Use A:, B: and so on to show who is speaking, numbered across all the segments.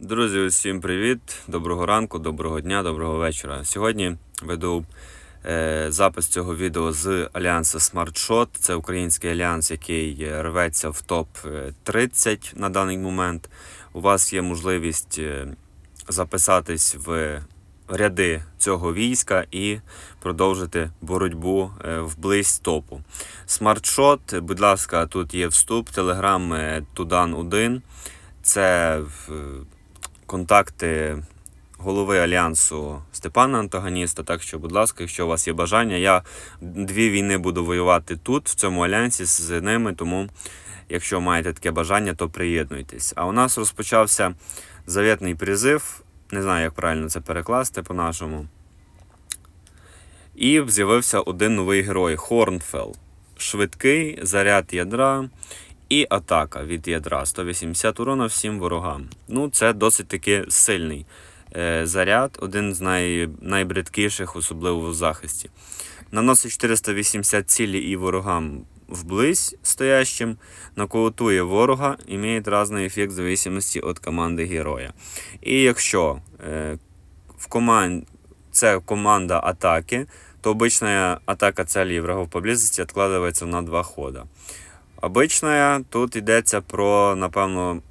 A: Друзі, усім привіт! Доброго ранку, доброго дня, доброго вечора. Сьогодні веду е, запис цього відео з альянсу SmartShot. Це український альянс, який рветься в топ е, 30 на даний момент. У вас є можливість е, записатись в ряди цього війська і продовжити боротьбу е, вблизь топу. SmartShot, будь ласка, тут є вступ, телеграм Тудан 1. Це контакти голови альянсу Степана Антагоніста. Так що, будь ласка, якщо у вас є бажання, я дві війни буду воювати тут, в цьому альянсі з ними. Тому, якщо маєте таке бажання, то приєднуйтесь. А у нас розпочався завітний призив. Не знаю, як правильно це перекласти по-нашому. І з'явився один новий герой Хорнфел. Швидкий заряд ядра і атака від ядра 180 урона всім ворогам. Ну, це досить таки сильний е, заряд, один з най, найбридкіших, особливо в захисті. Наносить 480 цілі і ворогам вблизь стоящим, нокаутує ворога і має різний ефект в зависимості від команди героя. І якщо е, в команд... це команда атаки, то обычная атака целей врагов поблизості відкладається на два хода. Обична тут йдеться про, напевно,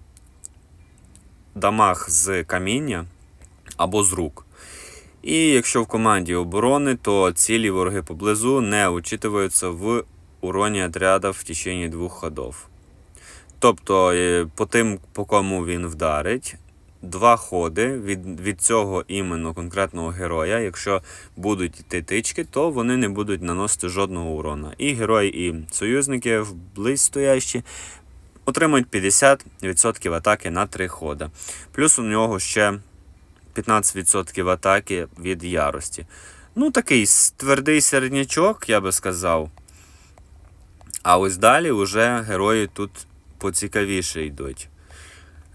A: дамаг з каміння або з рук. І якщо в команді оборони, то цілі вороги поблизу не учитываються в уроні отряда в течение двох ходов. Тобто, е, по тим, по кому він вдарить, два ходи від, від цього іменно конкретного героя, якщо будуть йти тички, то вони не будуть наносити жодного урона. І герої, і союзники вблизь стоящі отримують 50% атаки на 3 хода. Плюс у нього ще 15% атаки від ярості. Ну, такий твердий середнячок, я би сказав. А ось далі вже герої тут поцікавіше йдуть.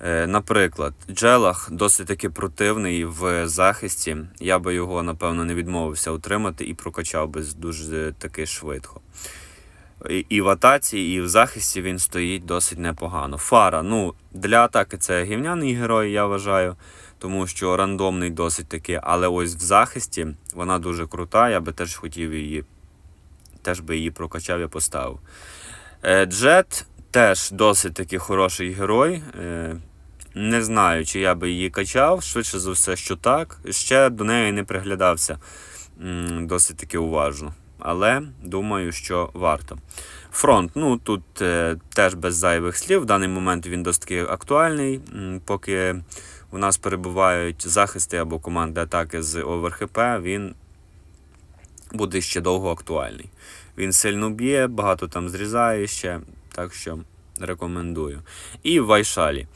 A: Е, Наприклад, Джелах досить таки противний в захисті. Я би його, напевно, не відмовився отримати і прокачав би дуже таки швидко. І, в атаці, і в захисті він стоїть досить непогано. Фара, ну, для атаки це гівняний герой, я вважаю, тому що рандомний досить таки, але ось в захисті вона дуже крута, я би теж хотів її, теж би її прокачав і поставив. Е, Джет теж досить таки хороший герой. Не знаю, чи я би її качав, швидше за все, що так. Ще до неї не приглядався досить таки уважно. Але думаю, що варто. Фронт, ну тут е, теж без зайвих слів. В даний момент він досить таки актуальний, поки у нас перебувають захисти або команди атаки з ОверХП, він буде ще довго актуальний. Він сильно б'є, багато там зрізає ще, так що рекомендую. І Вайшалі.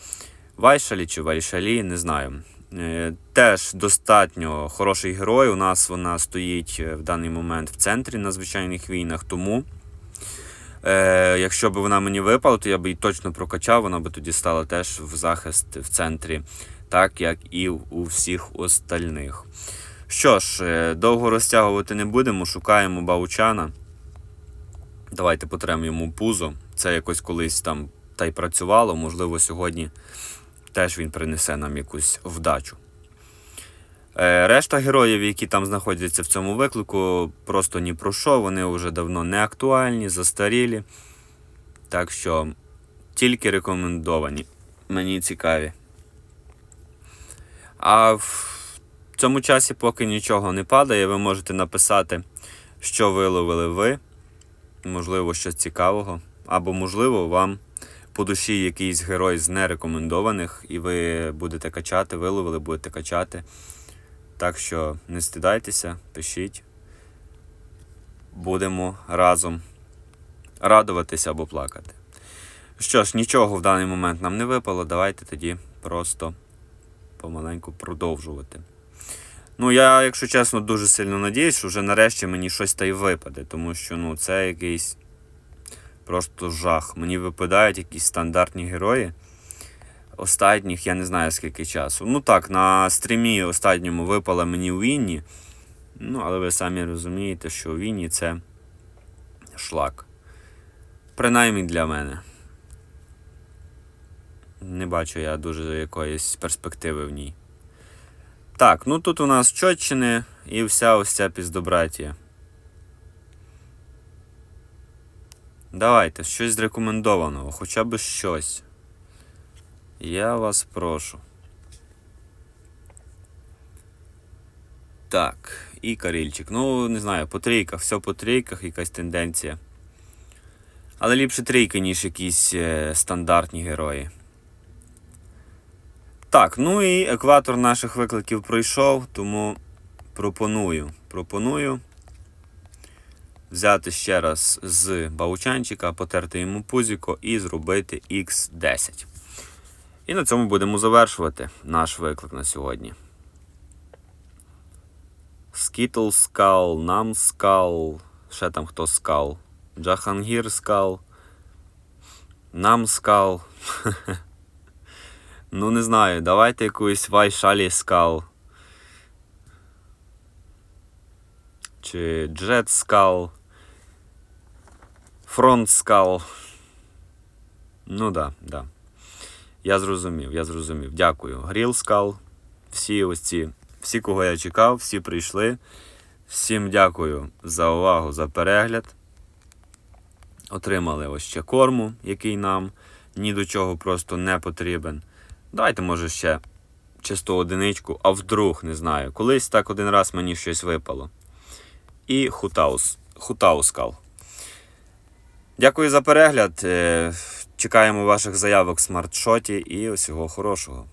A: Вайшалі чи Вайшалі, не знаю. Е, Теж достатньо хороший герой. У нас вона стоїть е, в даний момент в центрі на звичайних війнах. Тому, е, якщо б вона мені випала, то я б її точно прокачав, вона би тоді стала теж в захист в центрі, так як і у всіх остальних. Що ж, е, довго розтягувати не будемо, шукаємо Баучана. Давайте потремо йому пузо. Це якось колись там та й працювало. Можливо, сьогодні теж він принесе нам якусь вдачу. Е, Решта героїв, які там знаходяться в цьому виклику, просто ні про що, вони вже давно не актуальні, застарілі. Так що тільки рекомендовані. Мені цікаві. А в цьому часі, поки нічого не падає, ви можете написати, що виловили ви. Можливо, щось цікавого. Або, можливо, вам по душі якийсь герой з нерекомендованих, і ви будете качати, виловили, будете качати. Так що не стидайтеся, пишіть. Будемо разом радуватися або плакати. Що ж, нічого в даний момент нам не випало, давайте тоді просто помаленьку продовжувати. Ну, я, якщо чесно, дуже сильно надіюсь, що вже нарешті мені щось та й випаде, тому що ну, це якийсь просто жах. Мені випадають якісь стандартні герої. Останніх я не знаю скільки часу. Ну так, на стрімі останньому випала мені Вінні. Ну, але ви самі розумієте, що Вінні це шлак. Принаймні для мене. Не бачу я дуже якоїсь перспективи в ній. Так, ну тут у нас Чотчини і вся ось ця піздобратія. Давайте, щось рекомендованого, хоча б щось. Я вас прошу. Так, і Карільчик. Ну, не знаю, по трійках, все по трійках, якась тенденція. Але ліпше трійки, ніж якісь е, стандартні герої. Так, ну і екватор наших викликів пройшов, тому пропоную. Пропоную взяти ще раз з баучанчика, потерти йому пузіко і зробити X10. І на цьому будемо завершувати наш виклик на сьогодні. Скітл скал, нам скал, ще там хто скал, Джахангір скал, нам скал. Ну, не знаю, давайте якусь Вайшалі скал. Чи Джет скал. Фронт скал. Ну да, да. Я зрозумів, я зрозумів. Дякую. Гріл скал. Всі ось ці, всі, кого я чекав, всі прийшли. Всім дякую за увагу, за перегляд. Отримали ось ще корму, який нам ні до чого просто не потрібен. Давайте, може, ще чисто одиничку, а вдруг не знаю. Колись так один раз мені щось випало. І хутаус. Хутаускал. Дякую за перегляд. Е, Чекаємо ваших заявок в смартшоті і усього хорошого.